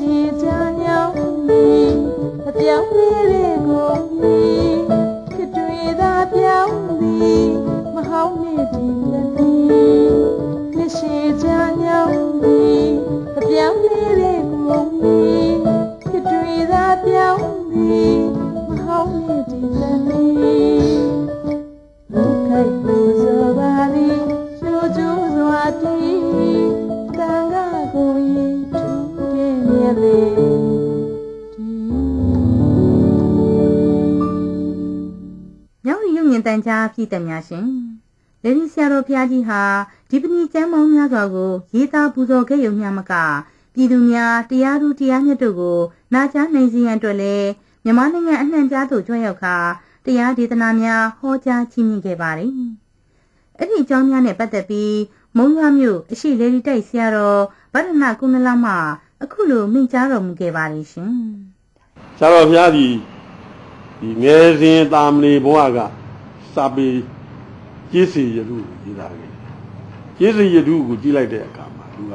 ရှိကြညောင်းပြီးအပြောင်းလေး င်တန်ကြားပြည်သက်များရှင်လေဒီဆရာတော်ဘုရားကြီးဟာဒီပဏိကျမ်းပေါင်းများစွာကိုရေးသားပူဇော်ခဲ့ရုံမျှမကပြည်သူများတရားသူတရားမြတ်တို့ကိုနာကြားနိုင်စေရန်အတွက်လည်းမြန်မာနိုင်ငံအနှံ့ပြားသို့ကြွရောက်ခါတရားဒေသနာများဟောကြားချီးမြှင့်ခဲ့ပါတယ်။အဲ့ဒီအကြောင်းများနဲ့ပတ်သက်ပြီးမုံရွာမြို့အရှိလေဒီတိုက်ဆရာတော်ဗဒနာကုဏလမှအခုလိုမိန့်ကြားတော်မူခဲ့ပါတယ်ရှင်ဆရာတော်ဘုရားကြီးဒီငယ်စဉ်တာမဏေဘဝက စာပေကျေးစီရတုကိုရေးသားခဲ့တယ်ကျေးစီရတုကိုကြည့်လိုက်တဲ့အခါမှာသူက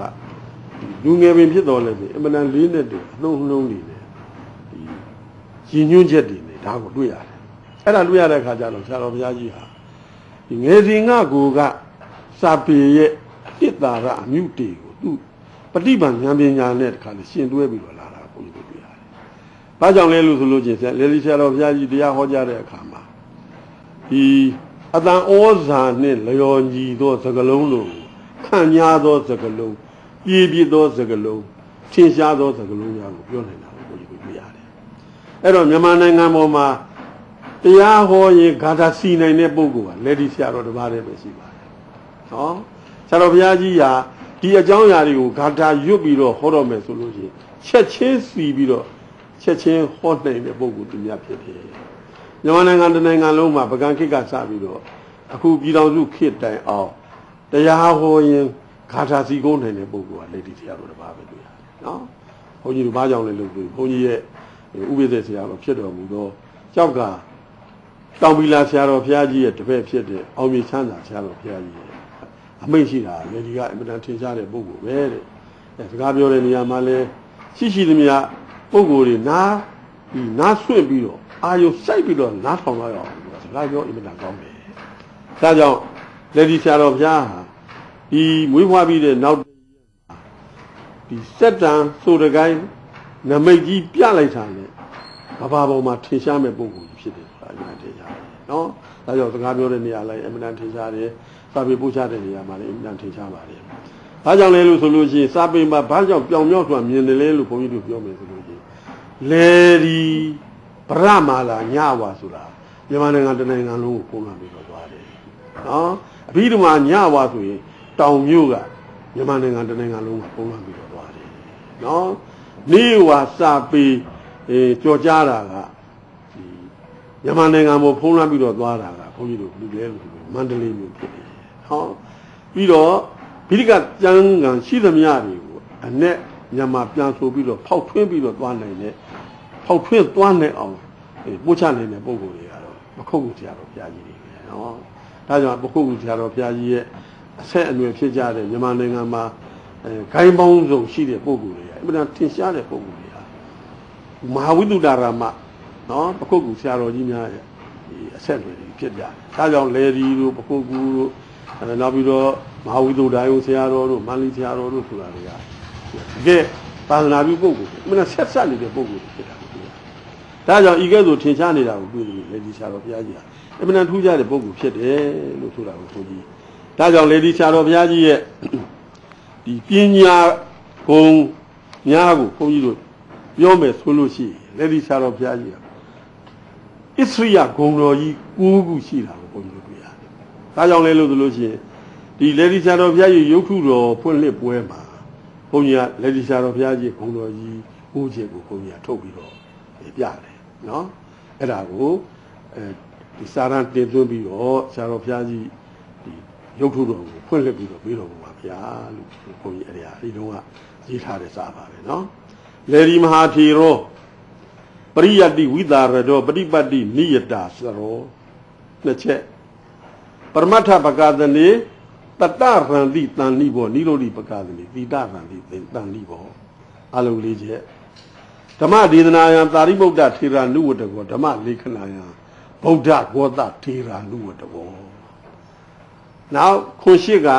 လူငယ်ပင်ဖြစ်တော်လဲဆိုအမှန်တန်လေးနဲ့တည်းအနှုံးနှုံးနေတယ်ဒီရည်ညွှန်းချက်တွေနဲ့ဒါကိုတွေ့ရတယ်အဲ့ဒါတွေ့ရတဲ့အခါကျတော့ဆရာတော်ဘုရားကြီးဟာဒီငယ်စဉ်ကကိုကစာပေရဲ့အတစ်သာရအမြုတေကိုသူပฏิပန်ဉာဏ်ပညာနဲ့တခါလေရှင်းတွဲပြီးတော့လာတာကိုကြီးတို့တွေ့ရတယ်။ဘာကြောင့်လဲလို့ဆိုလို့ချင်းဆရာလေလီဆရာတော်ဘုရားကြီးတရားဟောကြားတဲ့အခါမှာ ဒီအတန်ဩဇာနဲ့လျော်ညီသောစကလုံးတို့ခံညာသောစကလုံးပြည့်ပြည့်သောစကလုံးထင်ရှားသောစကလုံးများကိုပြောနိုင်တာကိုကြီးတို့တွေ့ရတယ်။အဲ့တော့မြန်မာနိုင်ငံပေါ်မှာတရားဟောရင်ဂါထာစီနိုင်တဲ့ပုဂ္ဂိုလ်ကလေဒီဆရာတော်တစ်ပါးတည်းပဲရှိပါတယ်။နော်ဆရာတော်ဘုရားကြီးဟာဒီအကြောင်းအရာတွေကိုဂါထာရွတ်ပြီးတော့ဟောတော်မယ်ဆိုလို့ရှိရင်ချက်ချင်းစီပြီးတော့ချက်ချင်းဟောနိုင်တဲ့ပုဂ္ဂိုလ်သူများဖြစ်တယ်။ မြန်မာနိုင်ငံတစ်နိုင်ငံလုံးမှာပကံခေတ်ကစပြီးတော့အခုပြည်တော်စုခေတ်တိုင်အောင်တရားဟောရင်ဂါထာစီကုန်းနိုင်တဲ့ပုဂ္ဂိုလ်ကလေဒီဆရာတော်တစ်ပါးပဲတွေ့ရတယ်နော်။ဘုန်းကြီးတို့ဘာကြောင့်လဲလို့ဆိုဘုန်းကြီးရဲ့ဥပိ္ပဇေဆရာတော်ဖြစ်တော်မူသောကြောက်ကတောင်ပီလာဆရာတော်ဘုရားကြီးရဲ့တပည့်ဖြစ်တဲ့အောင်မြေချမ်းသာဆရာတော်ဘုရားကြီးရဲ့အမိန့်ရှိတာလေဒီကအင်မတန်ထင်ရှားတဲ့ပုဂ္ဂိုလ်ပဲတဲ့အဲစကားပြောတဲ့နေရာမှာလဲရှိရှိသမျှပုဂ္ဂိုလ်တွေနားဒီနားဆွင့်ပြီးတော့ အာယုစိုက်ပြီးတော့နားထောင်ရအောင်စကားပြောအင်မတန်ကောင်းတယ်ဒါကြောင့်လေဒီဆရာတော်ဘုရားဟာဒီမွေးဖွားပြီးတဲ့နောက်ဒီစက်တံဆိုတကိုင်းနမိတ်ကြီးပြလိုက်တာနဲ့ကဘာပေါ်မှာထင်ရှားမဲ့ပုဂ္ဂိုလ်ကြီးဖြစ်တယ်ဆိုတာအမှန်တရားပဲနော်ဒါကြောင့်စကားပြောတဲ့နေရာလိုက်အမှန်တန်ထင်ရှားတယ်စာပေပို့ချတဲ့နေရာမှာလည်းအမှန်တန်ထင်ရှားပါတယ်ဘာကြောင့်လဲလို့ဆိုလို့ရှိရင်စာပေမှာဘာကြောင့်ပြောင်မြောက်စွာမြင်တယ်လဲလို့ဘုန်းကြီးတို့ပြောမယ်ဆိုလို့ရှိရင်လေဒီ ဗရမာလာညဝါဆိုတာမြန်မာနိုင်ငံတနိုင်ငံလုံးကိုပုံမှန်ပြီးတော့သွားတယ်နော်အပြီးဒီမှာညဝါဆိုရင်တောင်မြို့ကမြန်မာနိုင်ငံတနိုင်ငံလုံးကပုံမှန်ပြီးတော့သွားတယ်နော်နေဝါစာပေအဲကြော်ကြားတာကဒီမြန်မာနိုင်ငံမှာဖုံးလွှမ်းပြီးတော့သွားတာကဘုန်းကြီးတို့လူလဲလို့ဆိုလို့မန္တလေးမြို့ဖြစ်တယ်ဟောပြီးတော့ဗိဓိကကျမ်းဂန်ရှိသမျှတွေကိုအ내မြန်မာပြန်ဆိုပြီးတော့ဖောက်ထွင်းပြီးတော့သွားနိုင်တဲ့ ဖောက်ထွင်းသွားနိုင်အောင်အဲပို့ချနိုင်တဲ့ပုံကိုယ်တွေကတော့မခုတ်ဘူးဆရာတော်ဘုရားကြီးတွေပဲနော်ဒါကြောင့်မခုတ်ဘူးဆရာတော်ဘုရားကြီးရဲ့အဆက်အနွယ်ဖြစ်ကြတဲ့မြန်မာနိုင်ငံမှာအဲဂိုင်းပေါင်းစုံရှိတဲ့ပုံကိုယ်တွေကအမှန်တန်ထင်ရှားတဲ့ပုံကိုယ်တွေဟာမဟာဝိတုဒ္ဒရာမနော်ပခုတ်ကူဆရာတော်ကြီးများရဲ့ဒီအဆက်အနွယ်တွေဖြစ်ကြတယ်ဒါကြောင့်လေဒီတို့ပခုတ်ကူတို့အဲနောက်ပြီးတော့မဟာဝိတုဒ္ဒရာယုဆရာတော်တို့မန္လိဆရာတော်တို့ဆိုတာတွေကတကယ်သာသနာပြုပုဂ္ဂိုလ်အမှန်တန်ဆက်ဆက်နေတဲ့ပုဂ္ဂိုလ်တွေဖြစ်တာကိုတွေ့ရတယ် ဒါကြောင့်ဤကဲ့သို့ထင်ရှားနေတာကိုတွေ့တယ်လေဒီဆရာတော်ဘုရားကြီးဟာအမှန်တန်ထူးခြားတဲ့ပုဂ္ဂိုလ်ဖြစ်တယ်လို့ဆိုတာကိုဆိုကြည့်ဒါကြောင့်လေဒီဆရာတော်ဘုရားကြီးရဲ့ဒီပညာဂုံများကိုဘုန်းကြီးတို့ပြောမယ်ဆိုလို့ရှိရင်လေဒီဆရာတော်ဘုရားကြီးဟာဣသရိယဂုံတော်ကြီး9ခုရှိတာကိုဘုန်းကြီးတို့တွေ့ရတယ်။ဒါကြောင့်လဲလို့ဆိုလို့ရှိရင်ဒီလေဒီဆရာတော်ဘုရားကြီးရုပ်ထုတော်ဖွင့်လှစ်ပွဲမှာဘုန်းကြီးကလေဒီဆရာတော်ဘုရားကြီးဂုံတော်ကြီးဦးချက်ကိုဘုန်းကြီးကထုတ်ပြီးတော့ပြတယ် နော်။အဲ့ဒါကိုအဲဒီစာရန်တင်သွင်းပြီးတော့ဆရာတော်ဘုရားကြီးဒီရုပ်ထုတော်ကိုဖွင့်လှစ်ပြီးတော့ပြီးတော်မူပါဗျာလို့ဘုန်းကြီးအဲ့ဒါအဲဒီတော့ကရေးထားတဲ့စာပါပဲနော်။လေဒီမဟာထေရောပရိယတ္တိဝိတာရတောပฏิပတ်တိနိယတာစရောနှစ်ချက်ပရမတ္ထပကသနေတတရံတိတန်လိဘောနိရောဓိပကသနေတိတရံတိတန်လိဘောအလုံးလေးချက် ဓမ္မဒေသနာယံသာရိပုတ္တထေရနုဝတ္တကောဓမ္မလေခဏယံဗုဒ္ဓဂောတထေရနုဝတ္တကောနောက်ခွန်ရှိက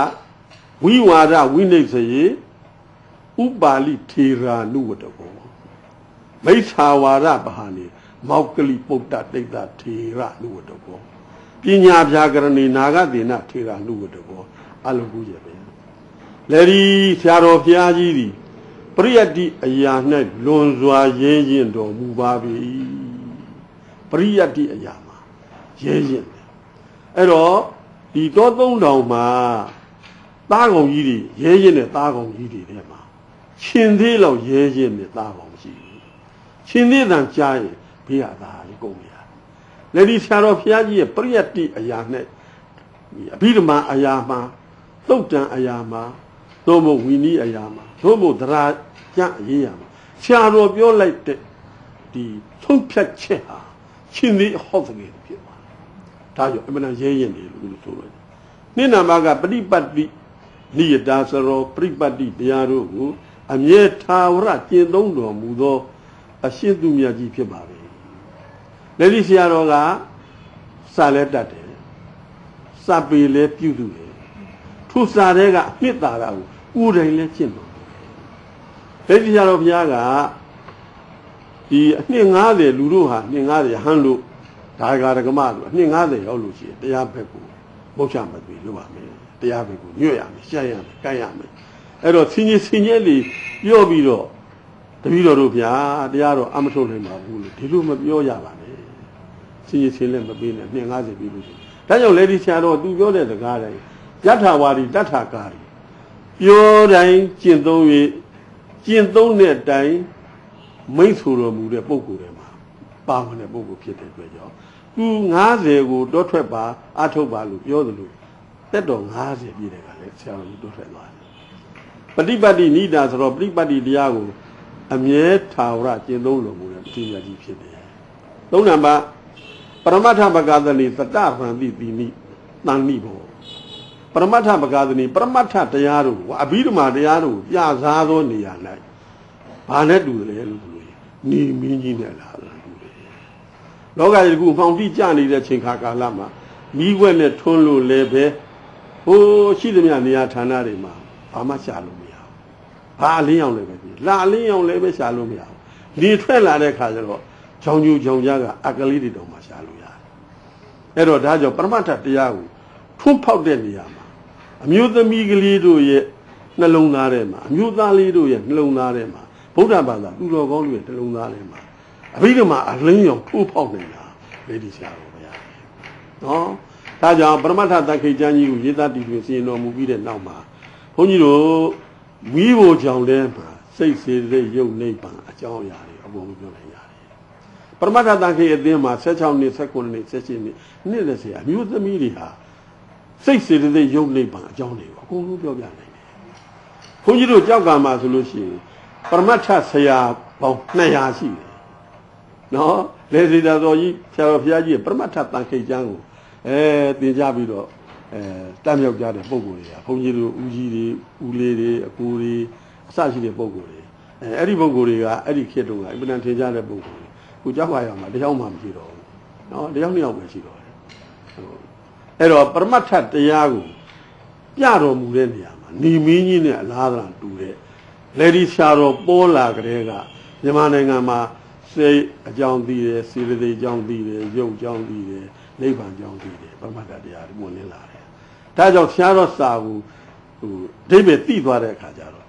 ဝိဝါဒဝိနိစ္စယေဥပါလိထေရနုဝတ္တကောမိစ္ဆာဝါဒပဟာနေမောက်ကလိပုတ္တတိတ်တထေရနုဝတ္တကောပညာပြာကရဏီနာဂဒေနထေရနုဝတ္တကောအလုံးကူးရပဲလေဒီဆရာတော်ဘုရားကြီးသည် ပရိယတ္တိအရာ၌လွန်စွာရဲရင်တော်မူပါပြီပရိယတ္တိအရာမှာရဲရင်တယ်အဲ့တော့ဒီတောသုံးတောင်မှာသားကောင်ကြီးတွေရဲရင်တဲ့သားကောင်ကြီးတွေထဲမှာရှင်သေးလောက်ရဲရင်တဲ့သားကောင်မရှိဘူးရှင်သေးတန်ကြားရင်ဘေးရသားကြီးကုန်ရလေဒီဆရာတော်ဘုရားကြီးရဲ့ပရိယတ္တိအရာနဲ့အဘိဓမ္မာအရာမှာသုတ်တံအရာမှာသို့မဟုတ်ဝီနီးအရာမှာသို့မဟုတ်သရာ ကြအရေးရမှာဆရာတော်ပြောလိုက်တဲ့ဒီသုံးဖြတ်ချက်ဟာရှင်သေးဟော့တကယ်ဖြစ်သွားဒါကြောင့်အမှန်တန်ရဲရင်တယ်လို့ဆိုရတယ်နိနာမကပฏิပတ်တိနိယတာစရောပရိပတ်တိတရားတို့ကိုအမြဲထာဝရကျင့်သုံးတော်မူသော အရှင်သူမြတ်ကြီးဖြစ်ပါပဲလက်ရှိဆရာတော်ကစာလဲတတ်တယ်စာပေလဲပြုစုတယ်ထိုစာတဲ့ကအနှစ်သာရကိုကိုယ်တိုင်လဲကျင့်တော် လက်ရှိဆရာတော်ဘုရားကဒီအနှစ်90လူတို့ဟာနှစ်90ဟန်းလို့ဒါဂါရကမလို့အနှစ်90ရောက်လို့ရှိရင်တရားဘက်ကိုမဟုတ်ချမသွေလို့ပါမယ်တရားဘက်ကိုညွတ်ရမယ်ရှင်းရမယ်ကိုင်းရမယ်အဲ့တော့ဆင်းရဲဆင်းရဲလေးပြောပြီးတော့တပည့်တော်တို့ဗျာတရားတော်အမထုတ်နိုင်ပါဘူးလို့ဒီလိုမပြောရပါနဲ့ဆင်းရဲဆင်းလဲမပေးနဲ့နှစ်90ပြီးလို့ရှိရင်ဒါကြောင့်လေဒီဆရာတော်သူပြောတဲ့စကားတိုင်းယထာဝါဒီတထာကာရီပြောတိုင်းကျင့်သုံး၍ ကျင့်သုံးတဲ့အတိုင်းမိတ်ဆိုတော်မူတဲ့ပုံကိုယ်တွေမှာပါဝင်တဲ့ပုံကိုယ်ဖြစ်တဲ့အတွက်ကြောင့်သူ90ကိုတောထွက်ပါအထုတ်ပါလို့ပြောသလိုတက်တော်90ပြည့်တဲ့ကလည်းဆရာတော်တောထွက်သွားတယ်ပฏิပတ်တိနိဒာဆိုတော့ပฏิပတ်တိတရားကိုအမြဲထာဝရကျင့်သုံးတော်မူတဲ့ပฏิပတ်တိဖြစ်တယ်သုံးနံပါတ်ပရမတ္ထပကသနိသတ္တဗံတိတိနိတန်နိဘော ပရမတ္ထပကသနိပရမတ္ထတရားတို့အဘိဓမ္မာတရားတို့ပြစားသောနေရာ၌ဘာနဲ့တူတယ်လို့ဆိုလို့နေမင်းကြီးနဲ့လားတူတယ်လောကကြီးကမှောင်တိကြနေတဲ့ချိန်ခါကာလမှာမိခွက်နဲ့ထွန်းလို့လည်းပဲဟိုးရှိသမျှနေရာဌာနတွေမှာဘာမှရှာလို့မရဘူးဘာအလင်းအောင်လည်းပဲလာအလင်းအောင်လည်းပဲရှာလို့မရဘူးဒီထွက်လာတဲ့ခါကျတော့ချောင်းကျူချောင်းကြားကအကလေးတွေတောင်မှရှာလို့ရတယ်အဲ့တော့ဒါကြောင့်ပရမတ္ထတရားကိုထွန်းဖောက်တဲ့နေရာမှာ အမျိုးသမီးကလေးတို့ရဲ့နှလုံးသားထဲမှာအမျိုးသားလေးတို့ရဲ့နှလုံးသားထဲမှာဗုဒ္ဓဘာသာသူတော်ကောင်းတွေနှလုံးသားထဲမှာအဘိဓမ္မာအလင်းရောင်ထိုးဖောက်နေတာလေဒီဆရာတော်ဘုရားနော်ဒါကြောင့်ပရမတ္ထတန်ခိတ်ကျမ်းကြီးကိုရေးသားတည်ပြီးစီရင်တော်မူပြီးတဲ့နောက်မှာဘုန်းကြီးတို့မိဖို့ကြောင့်လဲမှာစိတ်စေတဲ့ယုတ်နိဗ္ဗာန်အကြောင်းအရာတွေအကုန်လုံးပြောနိုင်ရတယ်ပရမတ္ထတန်ခိတ်အသင်းမှာ16နှစ်19နှစ်17နှစ်နှစ်30အမျိုးသမီးတွေဟာ စိတ်စေတဲ့ယုတ်နိဗ္ဗာန်အကြောင်းတွေကိုအကုန်လုံးပြောပြနိုင်တယ်ဘုန်းကြီးတို့ကြောက်ကမှာဆိုလို့ရှိရင်ပရမတ္ထဆရာပေါင်း200ရှိတယ်နော်လေစီတာတော်ကြီးဆရာတော်ဘုရားကြီးပရမတ္ထတန်ခိတ်ကျမ်းကိုအဲသင်ကြပြီးတော့အဲတတ်မြောက်ကြတဲ့ပုံကိုယ်တွေကဘုန်းကြီးတို့ဦးကြီးတွေဦးလေးတွေအကူတွေအစရှိတဲ့ပုံကိုယ်တွေအဲအဲ့ဒီပုံကိုယ်တွေကအဲ့ဒီခေတ်တုန်းကအင်ပန်ထင်ကြတဲ့ပုံကိုယ်တွေခုကြောက်ပါရမှာတယောက်မှမရှိတော့ဘူးနော်တယောက်နှစ်ယောက်ပဲရှိတော့တယ် အဲ့တော့ပရမတ္ထတရားကိုပြတော်မူတဲ့နေရာမှာနေမင်းကြီးနဲ့အလားတူတူတဲ့လေဒီဆရာတော်ပေါ်လာကြတဲ့ကမြန်မာနိုင်ငံမှာစိတ်အကြောင်းသိတယ်စေတသိက်အကြောင်းသိတယ်ရုပ်အကြောင်းသိတယ်နိဗ္ဗာန်ကြောင်းသိတယ်ပရမတ္ထတရားတွေဝင်လာတယ်ဒါကြောင့်ဆရာတော်စာကိုဟိုအဓိပ္ပာယ်သိသွားတဲ့အခါကျတော့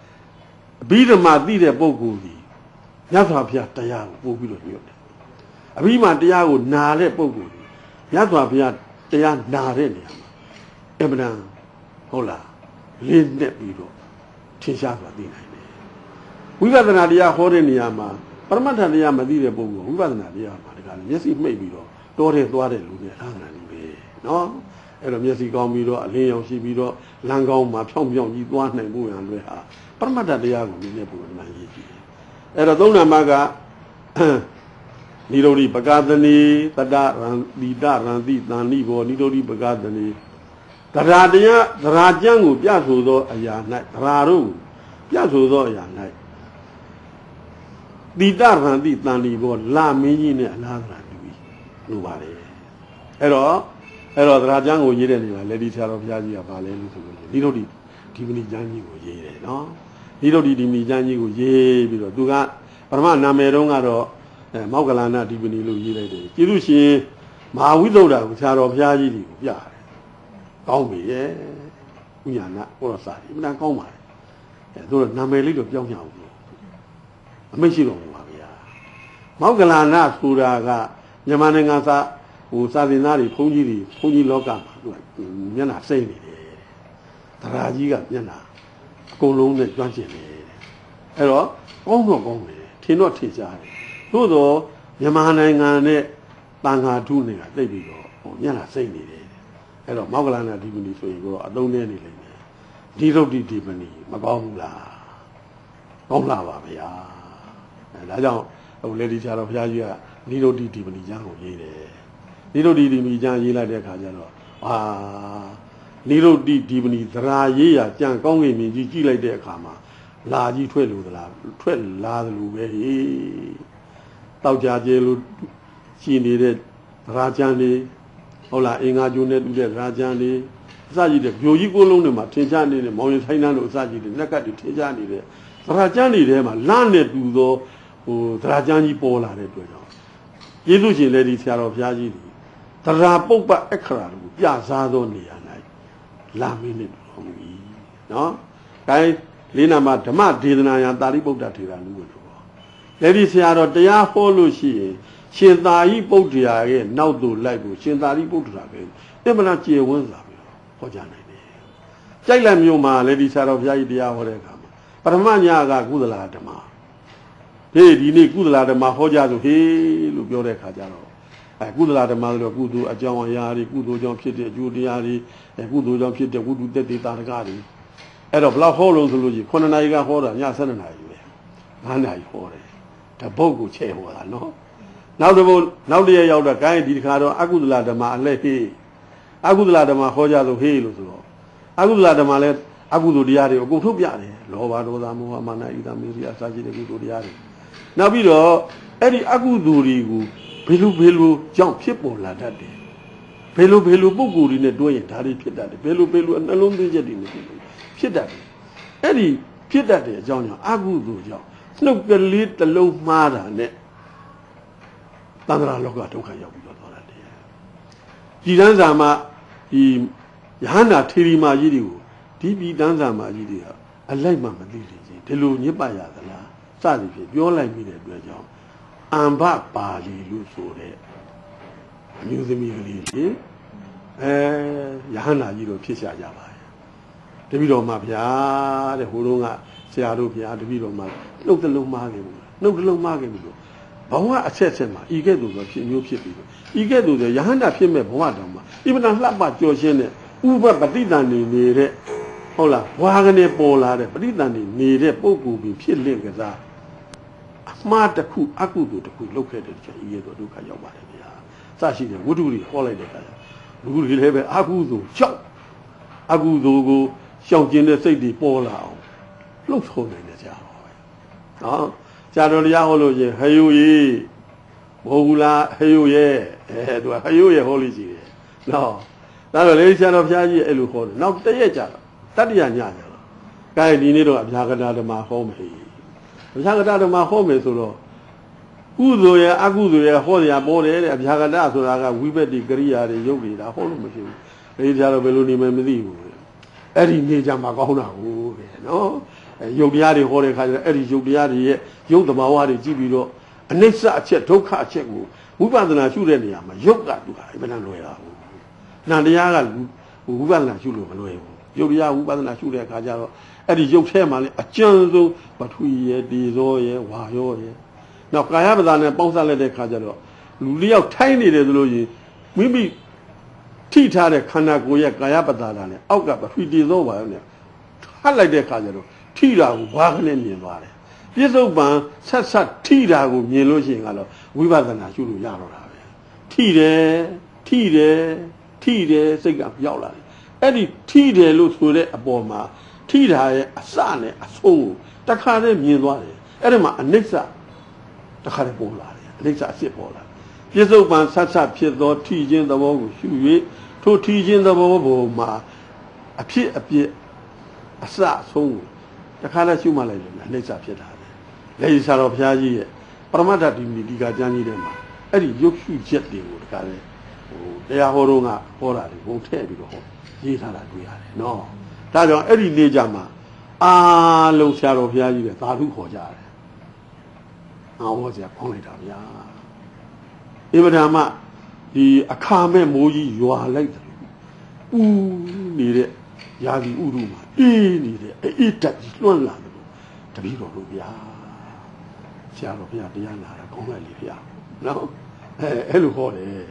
အဘိဓမ္မာသိတဲ့ပုဂ္ဂိုလ်ကြီးမြတ်စွာဘုရားတရားကိုပို့ပြီးတော့ညွှတ်တယ်အဘိမာတရားကိုနာတဲ့ပုဂ္ဂိုလ်တွေမြတ်စွာဘုရား တရားနာတဲ့နေရာမှာအမှန်တန်ဟုတ်လားလေးနဲ့ပြီးတော့ထင်ရှားစွာသိနိုင်တယ်ဝိပဿနာတရားဟောတဲ့နေရာမှာပရမတ္ထတရားမသိတဲ့ပုဂ္ဂိုလ်ဝိပဿနာတရားမှာတကယ်မျက်စိမှိတ်ပြီးတော့တောထဲသွားတဲ့လူတွေအားနာနေပဲနော်အဲ့တော့မျက်စိကောင်းပြီးတော့အလင်းရောင်ရှိပြီးတော့လမ်းကောင်းမှာဖြောင်းဖြောင်းကြီးသွားနိုင်ဖို့ရန်လွယ်ဟာပရမတ္ထတရားကိုနည်းနည်းပုံမှန်ရေးကြည့်တယ်အဲ့တော့သုံးနံပါတ်က နိရောဓိပကသနီတတရံတိတရံတိတန်နိဘောနိရောဓိပကသနီသရာတရားသရာကျမ်းကိုပြဆိုသောအရာ၌သရာတို့ပြဆိုသောအရာ၌တိတရံတိတန်နိဘောလာမင်းကြီးနဲ့အလားသရာတူပြီလို့ပါလေအဲ့တော့အဲ့တော့သရာကျမ်းကိုရေးတဲ့နေရာလက်ဒီဆရာတော်ဘုရားကြီးကဗာလဲလို့ဆိုလို့နိရောဓိဒီမဏိကျမ်းကြီးကိုရေးတယ်နော်နိရောဓိဒီမဏိကျမ်းကြီးကိုရေးပြီးတော့သူကပရမနာမည်တုန်းကတော့ အဲမောက်ကလနာဒီပနီလို့ရေးလိုက်တယ်ကျေးဇူးရှင်မဟာဝိသုဒ္ဓကိုဆရာတော်ဘုရားကြီးတွေကိုပြတယ်ကောင်းပြီရဲ့ဥညာနာဟောစာဒီမနာကောင်းပါလေအဲသူတို့နာမည်လေးတော့ပြောင်းကြအောင်လို့အမိတ်ရှိတော်မူပါဗျာမောက်ကလနာဆိုတာကမြန်မာနိုင်ငံစာဟိုစာသင်သားတွေဘုန်းကြီးတွေဘုန်းကြီးလောကမှာသူကမျက်နှာစိမ့်နေတယ်တရားကြီးကမျက်နှာအကုန်လုံးနဲ့ကျွမ်းကျင်တယ်အဲ့တော့ကောင်းတော့ကောင်းတယ်ထင်တော့ထင်ရှားတယ် သို့တော့မြန်မာနိုင်ငံနဲ့တန်ခါထုနေတာသိပြီးတော့ဟိုမျက်နှာစိမ့်နေတယ်အဲ့တော့မောက်ကလနာဒီပနီဆိုရင်တော့အသုံးနဲ့နေလိမ့်မယ်ဒီရုပ်ဒီဒီပနီမကောင်းဘူးလားကောင်းလာပါဗျာအဲဒါကြောင့်ဟိုလေဒီချာတော်ဘုရားကြီးကဒီရုပ်ဒီဒီပနီကျမ်းကိုရေးတယ်ဒီရုပ်ဒီဒီပနီကျမ်းရေးလိုက်တဲ့အခါကျတော့အာနိရုဒ္ဓိဒီပနီသရာရေးရကြံကောင်းကင်မြင်ကြီးကြည့်လိုက်တဲ့အခါမှာလာကြီးထွက်လို့သလားထွက်လာသလိုပဲဟေး တောက်ကြကျဲလို့ရှိနေတဲ့သရာကျမ်းလေးဟုတ်လားအင်္ဂါကျိုးနဲ့တူတဲ့သရာကျမ်းလေးအစကြီးတဲ့ဗျိုကြီးကိုလုံးတွေမှာထင်ရှားနေတဲ့မောင်ရင်ဆိုင်နှန်းတို့အစကြီးတဲ့လက်ကတ်တွေထင်ရှားနေတဲ့သရာကျမ်းတွေထဲမှာလမ်းနဲ့တူသောဟိုသရာကျမ်းကြီးပေါ်လာတဲ့အတွက်ကြောင့်ယေရှုရှင်လည်းဒီဆရာတော်ဘုရားကြီးဒီသရာပုပ္ပအခရာတို့ပြစားသောနေရာ၌လာမင်းနဲ့တူတော်မူ၏နော်။ဒါလေးနာမှာဓမ္မဒေသနာယံတာရိပုတ္တထေရလူဝင်တော့ လက်ဒီဆရာတော်တရားဟောလို့ရှိရင်ရှင်သာရိပုတ္တရာရဲ့နောက်သို့လိုက်ဖို့ရှင်သာရိပုတ္တရာပဲအမှန်တရားကျေဝန်းစာပြီးတော့ဟောကြားနိုင်တယ်။ကြိုက်လက်မျိုးမှာလက်ဒီဆရာတော်ဘုရားကြီးတရားဟောတဲ့အခါမှာပရမညာကကုသလာဓမ္မဟေးဒီနေ့ကုသလာဓမ္မဟောကြားဆိုဟေးလို့ပြောတဲ့အခါကျတော့အဲကုသလာဓမ္မဆိုတော့ကုသိုလ်အကြောင်းအရာတွေကုသိုလ်ကြောင့်ဖြစ်တဲ့အကျိုးတရားတွေအဲကုသိုလ်ကြောင့်ဖြစ်တဲ့ဝိတုတက်တေတာရကတွေအဲ့တော့ဘလောက်ဟောလို့ဆိုလို့ကြီး9နာရီကဟောတာည7နာရီပဲ9နာရီဟောတယ် တပုတ်ကိုချဲ့ဟောတာနော်နောက်တစ်ပုတ်နောက်တစ်ရက်ရောက်တော့ gain ဒီတစ်ခါတော့အကုသလဓမ္မအလှည့်ဟေးအကုသလဓမ္မဟောကြဆိုဟေးလို့ဆိုတော့အကုသလဓမ္မလည်းအကုသိုလ်တရားတွေအကုန်ထုတ်ပြတယ်လောဘဒေါသမောဟမာနဣဒမေရိအစာရှိတဲ့ကုသိုလ်တရားတွေနောက်ပြီးတော့အဲ့ဒီအကုသိုလ်တွေကိုဘယ်လိုဘယ်လိုကြောင့်ဖြစ်ပေါ်လာတတ်တယ်ဘယ်လိုဘယ်လိုပုံကိုယ်တွေနဲ့တွဲရင်ဒါတွေဖြစ်တတ်တယ်ဘယ်လိုဘယ်လိုနှလုံးသွင်းချက်တွေနဲ့ဖြစ်တတ်တယ်အဲ့ဒီဖြစ်တတ်တဲ့အကြောင်းကြောင့်အကုသိုလ်ကြောင့် နှုတ်ကလေးတစ်လုံးမှားတာနဲ့တန္တရာလောကဒုက္ခရောက်ပြီးတော့သွားတာတရားဒီတန်းစာမှာဒီယဟန္တာထေရီမာကြီးတွေကိုဒီပြည်တန်းစာမာကြီးတွေကအလိုက်မှမသိလေချင်းဒီလိုညစ်ပါရသလားစသည်ဖြင့်ပြောလိုက်ပြီးတဲ့အတွက်ကြောင့်အမ္ဘပါဠိလို့ဆိုတဲ့အမျိုးသမီးကလေးလေအဲယဟန္တာကြီးတို့ဖြစ်ရှာကြပါတယ်တပည့်တော်မှာဗျာတဲ့ဟိုတုန်းက ဆရာတို့ဗျာတပည့်တော်မှာနှုတ်တလုံးမှားခဲ့ဘူးနှုတ်တလုံးမှားခဲ့ပြီလို့ဘဝအဆက်ဆက်မှာဤကဲ့သို့ဆိုဖြစ်မျိုးဖြစ်ပြီးတော့ဤကဲ့သို့ဆိုယဟန္တာဖြစ်မဲ့ဘဝတောင်မှာဣမနာလှပကြော်ရှင်းတဲ့ဥပပฏิတန်နေနေတဲ့ဟုတ်လားဘွာကနေပေါ်လာတဲ့ပฏิတန်နေနေတဲ့ပုံကူပြီးဖြစ်လင့်ကစားအမှားတစ်ခုအကုသိုလ်တစ်ခုလုပ်ခဲ့တဲ့ကြောင့်ဤရဲ့ဒုက္ခရောက်ပါတယ်ဗျာစရှိတဲ့ဝိတုတွေဟောလိုက်တဲ့အခါကျလူတွေလည်းပဲအကုသိုလ်ကြောက်အကုသိုလ်ကိုရှောင်ကျင်တဲ့စိတ်တွေပေါ်လာအောင် လှုပ်ဆောင်နိုင်တယ်ကြာတော့ပဲနော်ကြာတော်တရားဟောလို့ရင်ဟယုကြီးဘိုးဘူးလားဟယုရဲ့အဲသူကဟယုရဲ့ဟောလို့ရှိတယ်နော်ဒါတော့လေဆရာတော်ဘုရားကြီးအဲ့လိုဟောတယ်နောက်တရက်ကြာတော့တတ္တရညကြတော့ကဲဒီနေ့တော့အဗျာကတာဓမ္မဟောမယ်အဗျာကတာဓမ္မဟောမယ်ဆိုတော့ကုသိုလ်ရဲ့အကုသိုလ်ရဲ့ဟောတရားပေါ်တယ်တဲ့အဗျာကတာဆိုတာကဝိပက်တိကရိယာတွေရုပ်တွေဒါဟောလို့မဖြစ်ဘူးဒီကြတော့ဘယ်လိုနေမှမသိဘူးအဲ့ဒီနေကြမှာကောင်းတာဟုတ်ပဲနော် အဲယုတ်တရားတွေဟောတဲ့ခါကျတော့အဲ့ဒီယုတ်တရားတွေရဲ့ယုတ်သဘာဝတွေကြည့်ပြီးတော့အနိစ္စအချက်ဒုက္ခအချက်ကိုဝိပဿနာရှုတဲ့နေရာမှာယုတ်ကသူဟာအမှန်တန်လွယ်တာဘူးနန္တရားကလူဝိပဿနာရှုလို့မလွယ်ဘူးယုတ်တရားဝိပဿနာရှုတဲ့အခါကျတော့အဲ့ဒီယုတ်ထဲမှာလေအကျဉ်းဆုံးပထဝီရဲ့ဒီဇောရဲ့ဝါရောရဲ့နောက်ကာယပဒါနဲ့ပေါင်းစပ်လိုက်တဲ့အခါကျတော့လူလျောက်ထိုင်းနေတယ်ဆိုလို့ရင်မိမိထိထားတဲ့ခန္ဓာကိုယ်ရဲ့ကာယပဒါနဲ့အောက်ကပထဝီဒီဇောဝါရောနဲ့ထပ်လိုက်တဲ့အခါကျတော့ ထိတာကိုဘာခနဲ့မြင်သွားတယ်ပြစ္ဆုတ်ပံဆက်ဆက်ထိတာကိုမြင်လို့ရှိရင်ကတော့ဝိပဿနာရှုလို့ရတော့တာပဲထိတယ်ထိတယ်ထိတယ်စိတ်ကရောက်လာတယ်အဲ့ဒီထိတယ်လို့ဆိုတဲ့အပေါ်မှာထိတာရဲ့အစနဲ့အဆုံးကိုတခါတည်းမြင်သွားတယ်အဲ့ဒီမှာအနိစ္စတခါတည်းပေါ်လာတယ်အနိစ္စအစ်စ်ပေါ်လာပြစ္ဆုတ်ပံဆက်ဆက်ဖြစ်သောထိခြင်းသဘောကိုရှု၍ထိုထိခြင်းသဘောပေါ်မှာအဖြစ်အပြစ်အစအဆုံးကို တခါတည်းရှုမှလိုက်တယ်အနိစ္စဖြစ်တာလေလက်ရှိဆရာတော်ဘုရားကြီးရဲ့ပရမတ္ထဒီမီဒီကကျမ်းကြီးထဲမှာအဲ့ဒီရုပ်ရှုချက်တွေကိုတခါတည်းဟိုတရားဟောတော့ကဟောတာတွေဘုံထည့်ပြီးတော့ဟောရေးထားတာတွေ့ရတယ်နော်ဒါကြောင့်အဲ့ဒီနေ့ကြမှာအာလုံးဆရာတော်ဘုရားကြီးပဲသာဓုခေါ်ကြတယ်ငါဟောဆရာဖောင်းလိုက်တာဗျာအဗဓမ္မဒီအခါမဲ့မိုးကြီးရွာလိုက်တယ်ပူနေတဲ့ ရာသီဥတုမှာအေးနေတဲ့အေးတက်ကြီးလွှမ်းလာတယ်တပည့်တော်တို့ဗျာဆရာတော်ဘုရားတရားနာတာကောင်းလိုက်လေဗျာနော်အဲအဲ့လိုဟောတယ်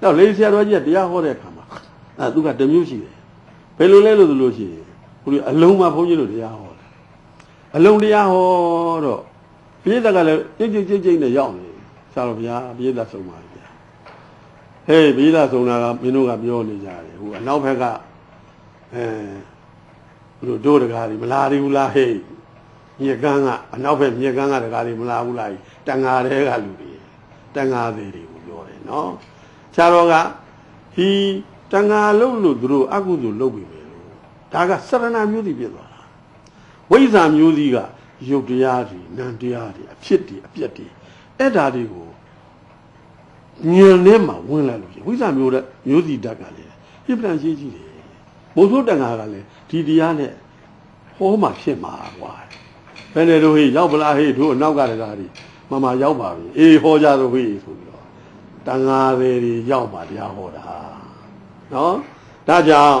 တော့လေဆရာတော်ကြီးကတရားဟောတဲ့အခါမှာအဲသူကတမျိုးရှိတယ်ဘယ်လိုလဲလို့ဆိုလို့ရှိရင်ဘုရားအလုံးမှာဘုန်းကြီးတို့တရားဟောတယ်အလုံးတရားဟောတော့ပြိဿကလည်းကြိတ်ကြိတ်ကြိတ်ကြိတ်နဲ့ရောက်နေဆရာတော်ဘုရားပြိဿဆုံးပါဗျာဟေးပြိဿဆုံးတာကမင်းတို့ကပြောနေကြတယ်ဟိုအနောက်ဘက်က အဲဘုလိုတို့တကားတွေမလာဘူးလားဟေးမြေကန်းကအနောက်ဘက်မြေကန်းကတကားတွေမလာဘူးလားတန်ဃာတွေကလူတွေတန်ဃာတွေတွေကိုပြောတယ်နော်ဆရာတော်ကဒီတန်ဃာလုံးလို့သူတို့အကုသိုလ်လုပ်ပြီပဲလို့ဒါကစရဏမျိုးစီဖြစ်သွားတာဝိဇ္ဇာမျိုးစီကယုတ်တရားတွေနံတရားတွေအဖြစ်တွေအပြက်တွေအဲ့ဓာတွေကိုညင်ထဲမှာဝင်လာလို့ရှိရင်ဝိဇ္ဇာမျိုးတဲ့မျိုးစီဓာတ်ကလည်းပြပလန်ရှိကြီးတယ် ဘုသုတန်ဃာကလည်းဒီတရားနဲ့ဟောမှဖြစ်မှာကွာဘယ်နဲ့တို့ဟေးရောက်ပလားဟေးတို့အနောက်ကတကားတွေမမရောက်ပါပြီအေးဟောကြတော့ဟေးဆိုပြီးတော့တန်ဃာတွေရောက်ပါတရားဟောတာနော်ဒါကြောင့်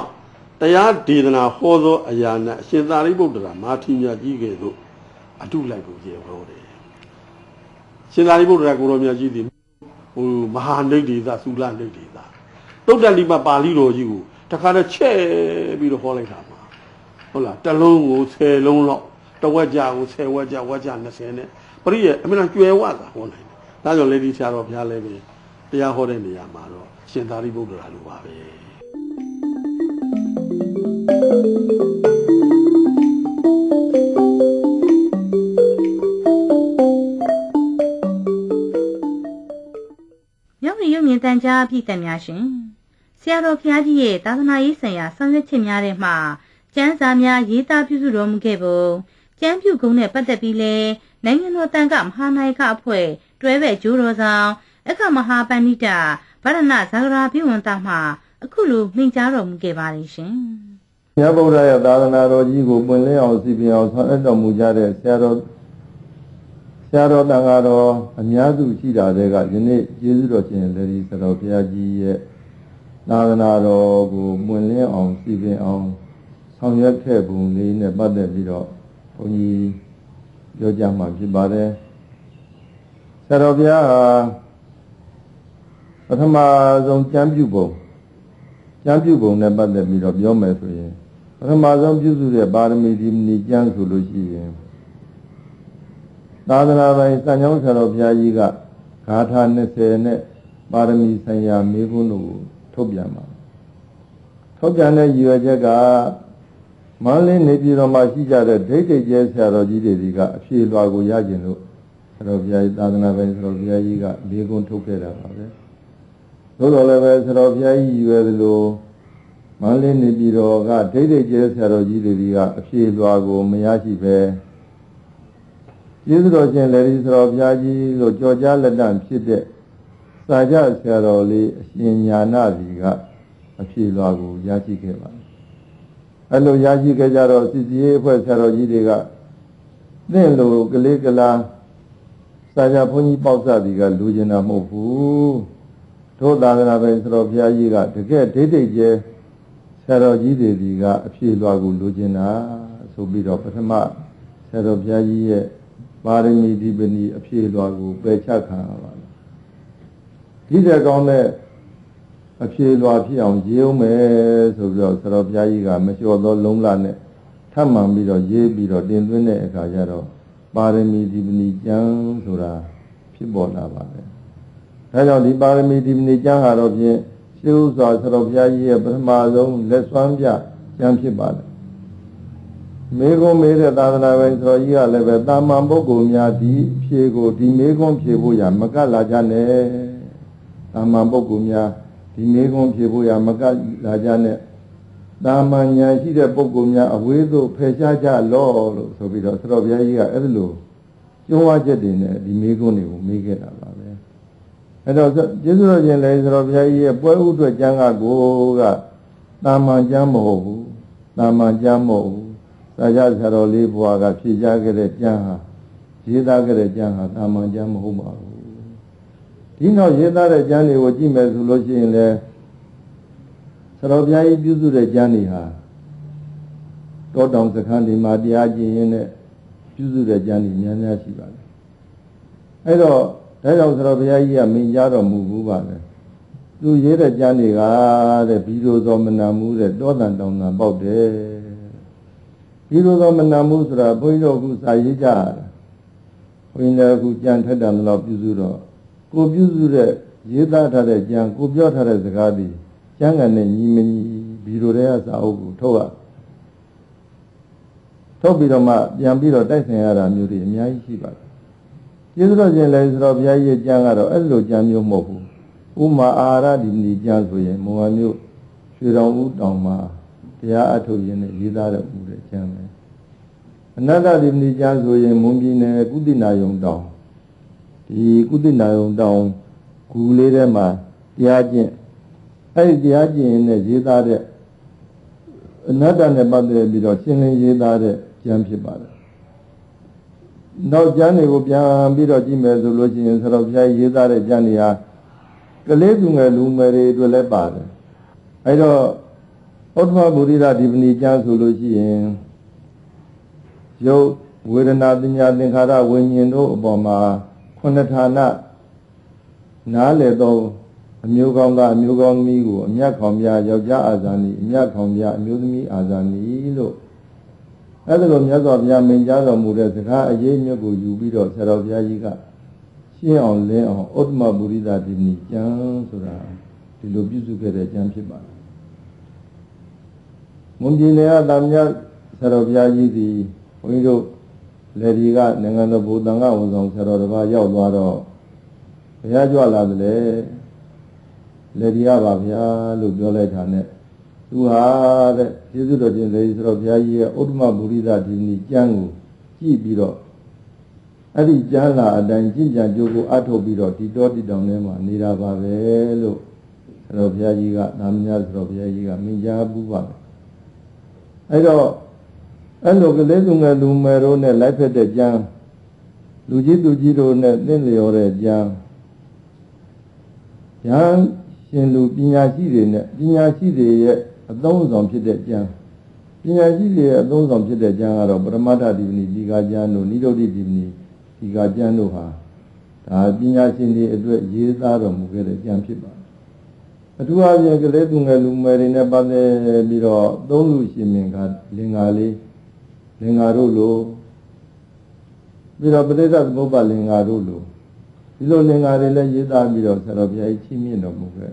တရားဒေသနာဟောသောအရာနဲ့အရှင်သာရိပုတ္တရာမာထီမြတ်ကြီးကဲ့သို့အတုလိုက်ကိုရေဟောတယ်ရှင်သာရိပုတ္တရာကိုရောမြတ်ကြီးသည်ဟိုမဟာနိဒိသသုလနိဒိသသုတ္တလိမပါဠိတော်ကြီးကို တခါတော့ချက်ပြီးတော့ဟောလိုက်တာမှာဟုတ်လားတစ်လုံးကို10လုံးလောက်တဝက်ကြကို10ဝက်ကြဝက်ကြ20နဲ့ပရိယေအမှန်ကျွယ်ဝတာဟောနိုင်တယ်ဒါကြောင့်လေဒီဆရာတော်ဘုရားလည်းပဲတရားဟောတဲ့နေရာမှာတော့ရှင်သာရိပုတ္တရာလိုပါပဲရုပ်ရည်ရုပ်မြင်တန်ကြားပြည်သက်များရှင် ဆရာတော်ဘုရားကြီးရဲ့သာသနာရေးဆိုင်ရာဆောင်ရွက်ချက်များထဲမှာကျမ်းစာများရေးသားပြုစုတော်မူခဲ့ပုံကျမ်းပြုကုန်းနဲ့ပတ်သက်ပြီးလဲနိုင်ငံတော်တန်ခမဟာနာယကအဖွဲ့တွဲဘက်ဂျိုးတော်ဆောင်အခမဟာပဏိတဗရဏဇာဂရာပြဝန်တာမှအခုလိုမိန့်ကြားတော်မူခဲ့ပါတယ်ရှင်မြတ်ဗုဒ္ဓရဲ့သာသနာတော်ကြီးကိုပွင့်လင်းအောင်စီပင်အောင်ဆောင်ရွက်တော်မူကြတဲ့ဆရာတော်ဆရာတော်တန်ဃာတော်အများစုရှိတာတွေကယနေ့ကျေးဇူးတော်ရှင်လေဒီဆရာတော်ဘုရားကြီးရဲ့ သာသနာတော်ကိုပွင့်လင်းအောင်စီပင်အောင်ဆောင်ရွက်ခဲ့ပုံလေးနဲ့ပတ်သက်ပြီးတော့ဘုန်းကြီးပြောကြမှာဖြစ်ပါတယ်ဆရာတော်ဘုရားဟာပထမဆုံးကျမ်းပြုပုံကျမ်းပြုပုံနဲ့ပတ်သက်ပြီးတော့ပြောမယ်ဆိုရင်ပထမဆုံးပြုစုတဲ့ပါရမီဒီမနီကျမ်းဆိုလို့ရှိရင်သာသနာပိုင်စံကြောင်းဆရာတော်ဘုရားကြီးကဂါထာ20နဲ့ပါရမီဆိုင်ရာမိခွန်းတို့ကို ထုတ်ပြန်ပါထုတ်ပြန်တဲ့ရည်ရွယ်ချက်ကမန္တလေးနေပြည်တော်မှာရှိကြတဲ့ဒိဋ္ဌိကျဲဆရာတော်ကြီးတွေကအဖြေလွှာကိုရကျင်လို့ဆရာတော်ဘုရားကြီးသာသနာပိုင်ဆရာတော်ဘုရားကြီးကမိခွန်းထုတ်ခဲ့တာပါပဲသို့တော်လည်းပဲဆရာတော်ဘုရားကြီးရည်ရွယ်သလိုမန္တလေးနေပြည်တော်ကဒိဋ္ဌိကျဲဆရာတော်ကြီးတွေကအဖြေလွှာကိုမရရှိပဲကျေးဇူးတော်ရှင်လည်းဒီဆရာတော်ဘုရားကြီးလို့ကြော်ကြားလက်တန့်ဖြစ်တဲ့ စာကြဆရာတော်လေးအရှင်ညာနာစီကအဖြေလွှာကိုရရှိခဲ့ပါတယ်အဲ့လိုရရှိခဲ့ကြတော့စီစီရေးအဖွဲ့ဆရာတော်ကြီးတွေကသင်လိုကလေးကလာစာကြဘုန်းကြီးပေါ့စသည်ကလူကျင်တာမဟုတ်ဘူးတို့သာသနာပဲဆိုတော့ဘုရားကြီးကတကယ်ဒိဋ္ဌိကျဲဆရာတော်ကြီးတွေဒီကအဖြေလွှာကိုလူကျင်တာဆိုပြီးတော့ပထမဆရာတော်ဘုရားကြီးရဲ့ပါရမီဒီပနီအဖြေလွှာကိုပယ်ချခံရပါတယ် ဒီတဲ့ကောင်းတဲ့အဖြေလွှာဖြစ်အောင်ရေးအောင်မယ်ဆိုပြီးတော့ဆရာတော်ဘုရားကြီးကမလျှော်သောလုံးလာနဲ့ထပ်မှန်ပြီးတော့ရေးပြီးတော့တင်သွင်းတဲ့အခါကျတော့ပါရမီဒီပနီကျမ်းဆိုတာဖြစ်ပေါ်လာပါတယ်ဒါကြောင့်ဒီပါရမီဒီပနီကျမ်းဟာတော့ဖြင့်ရှင်းဥစွာဆရာတော်ဘုရားကြီးရဲ့ပထမဆုံးလက်စွမ်းပြကျမ်းဖြစ်ပါတယ်မေကုံမေးတဲ့သာသနာ့ပိုင်းဆိုတော့ကြီးကလည်းပဲတာမန်ပုဂ္ဂိုလ်များဒီဖြေကိုဒီမေကုံဖြေဖို့ရမကတ်လာကြနဲ့ တာမန်ပုဂ္ဂိုလ်များဒီမေကုံဖြေဖို့ရမကတ်လာကြနဲ့တာမန်ညာရှိတဲ့ပုဂ္ဂိုလ်များအဝေးသို့ဖယ်ရှားကြလော့လို့ဆိုပြီးတော့ဆရာတော်ဘုရားကြီးကအဲ့လိုကျွမ်းဝချက်တွေနဲ့ဒီမေကုံတွေကိုမေးခဲ့တာပါပဲအဲ့တော့ကျေးဇူးတော်ရှင်လည်းဆရာတော်ဘုရားကြီးရဲ့ပွဲဥအတွက်ကျမ်းကကိုကတာမန်ကျမ်းမဟုတ်ဘူးတာမန်ကျမ်းမဟုတ်ဘူးစာကြဆရာတော်လေးဘုရားကဖြေချခဲ့တဲ့ကျမ်းဟာရေးသားခဲ့တဲ့ကျမ်းဟာတာမန်ကျမ်းမဟုတ်ပါဘူး ဒီနောက်ရေးသားတဲ့ကျမ်းတွေကိုကြည့်မယ်ဆိုလို့ရှိရင်လည်းဆရာတော်ဘုရားကြီးပြုစုတဲ့ကျမ်းတွေဟာတောတောင်စခန်းဒီမှာတရားကျင့်ရင်းနဲ့ပြုစုတဲ့ကျမ်းတွေများများရှိပါတယ်အဲ့တော့ဒါကြောင့်ဆရာတော်ဘုရားကြီးကမိန်ကြားတော်မူဘူးပါလေသူရေးတဲ့ကျမ်းတွေကတဲ့ဘီလိုသောမနာမှုတဲ့တောတန်တောင်တန်ပေါက်တယ်ဘီလိုသောမနာမှုဆိုတာဘုန်းကြီးတို့ကစာရေးကြတာဘုန်းကြီးလည်းအခုကြံထက်တယ်လို့ပြုစုတော့ ကိုပြုစုတဲ့ရေးသားထားတဲ့ကြံကိုပြောထားတဲ့စကားဒီကျမ်းဂန်နဲ့ညီမညီဘီလိုတဲ့စာအုပ်ကိုထုတ်ရထုတ်ပြီးတော့မှပြန်ပြီးတော့တိုက်ဆိုင်ရတာမျိုးတွေအများကြီးရှိပါတယ်ကျေးဇူးတော်ရှင်လည်းဆိုတော့ဘုရားကြီးကျမ်းကတော့အဲ့လိုကျမ်းမျိုးမဟုတ်ဘူးဥမာအာရဒီနီကျမ်းဆိုရင်မောဟမျိုးရွှေတော်ဦးတောင်မှာတရားအထုတ်ရင်းနဲ့ရေးသားတဲ့ဦးတဲ့ကျမ်းပဲအနတ္တဒီနီကျမ်းဆိုရင်မွန်ပြည်နယ်ကုသနာယုံတောင် ဒီကုသနာယုံတောင်ဂူလေးထဲမှာတရားကျင့်အဲ့ဒီတရားကျင့်ရင်လည်းရေးသားတဲ့အနတ္တနဲ့ပတ်သက်ပြီးတော့ရှင်းလင်းရေးသားတဲ့ကျမ်းဖြစ်ပါတယ်နောက်ကျမ်းတွေကိုပြန်ပြီးတော့ကြည့်မယ်ဆိုလို့ရှိရင်ဆရာတော်ဘုရားရေးသားတဲ့ကျမ်းတွေဟာကလေးသူငယ်လူငယ်တွေအတွက်လည်းပါတယ်အဲတော့ဩတ္တမဗုဒ္ဓရာဒီပဏိကျမ်းဆိုလို့ရှိရင်ယုတ်ဝေဒနာပညာသင်္ခါရဝိညာဉ်တို့အပေါ်မှာ ခုနှစ်ဌာနနားလေသောအမျိုးကောင်းသားအမျိုးကောင်းသမီးကိုအမြတ်ခေါင်ပြယောက်ျားအာဇာနည်အမြတ်ခေါင်ပြအမျိုးသမီးအာဇာနည်လို့အဲ့ဒါလိုမြတ်စွာဘုရားမိန့်ကြားတော်မူတဲ့စကားအရေးမြတ်ကိုယူပြီးတော့ဆရာတော်ဘုရားကြီးကရှင်းအောင်လင်းအောင်ဥတ္တမပုရိသတိနိကျမ်းဆိုတာဒီလိုပြုစုခဲ့တဲ့ကျမ်းဖြစ်ပါတယ်။မွန်ပြည်နယ်ကတာမြတ်ဆရာတော်ဘုရားကြီးဒီဘုန်းကြီးတို့ လေဒီကနိုင်ငံတော်ဘုံတန်ခဝန်ဆောင်ဆရာတော်တစ်ပါးရောက်သွားတော့ဘုရားကြွလာတယ်လေလေဒီရပါဗျာလို့ပြောလိုက်တာနဲ့သူဟာတဲ့ကျေးဇူးတော်ရှင်လေဒီဆိုတော့ဘုရားကြီးရဲ့ဥဒ္ဓမဗုရိဒဒီနီကျမ်းကိုကြည့်ပြီးတော့အဲ့ဒီကျမ်းလာအတိုင်းကြင်ကြံကြိုးကိုအထုတ်ပြီးတော့ဒီတော်တိတောင်ထဲမှာနေတာပါပဲလို့ဆရာတော်ဘုရားကြီးကနာမညာဆရာတော်ဘုရားကြီးကမိန့်ကြားပူးပါမယ်အဲ့တော့ အဲ့လိုကလေးသူငယ်လူငယ်တို့နဲ့လိုက်ဖက်တဲ့ကျမ်းလူကြီးသူကြီးတို့နဲ့သင်လျော်တဲ့ကျမ်းဉာဏ်ရှင်လူပညာရှိတွေနဲ့ပညာရှိတွေရဲ့အသုံးဆောင်ဖြစ်တဲ့ကျမ်းပညာရှိတွေရဲ့အသုံးဆောင်ဖြစ်တဲ့ကျမ်းကတော့ပရမတ္ထဒီပဏိဒီဃာကျမ်းတို့နိရောဓိဒီပဏိဒီဃာကျမ်းတို့ဟာဒါပညာရှင်တွေအတွက်ရေးသားတော်မူခဲ့တဲ့ကျမ်းဖြစ်ပါတယ်အထူးအဖြင့်ကလေးသူငယ်လူငယ်တွေနဲ့ပတ်သက်ပြီးတော့သုံးလူရှင်မင်္ဂလင်္ကာလေး လင်္ကာတို့လိုပြီးတော့ပရိသတ်သမုပ္ပါလင်္ကာတို့လိုဒီလိုလင်္ကာတွေလည်းရေးသားပြီးတော့ဆရာတော်ဘုရားကြီးချီးမြှင့်တော်မူခဲ့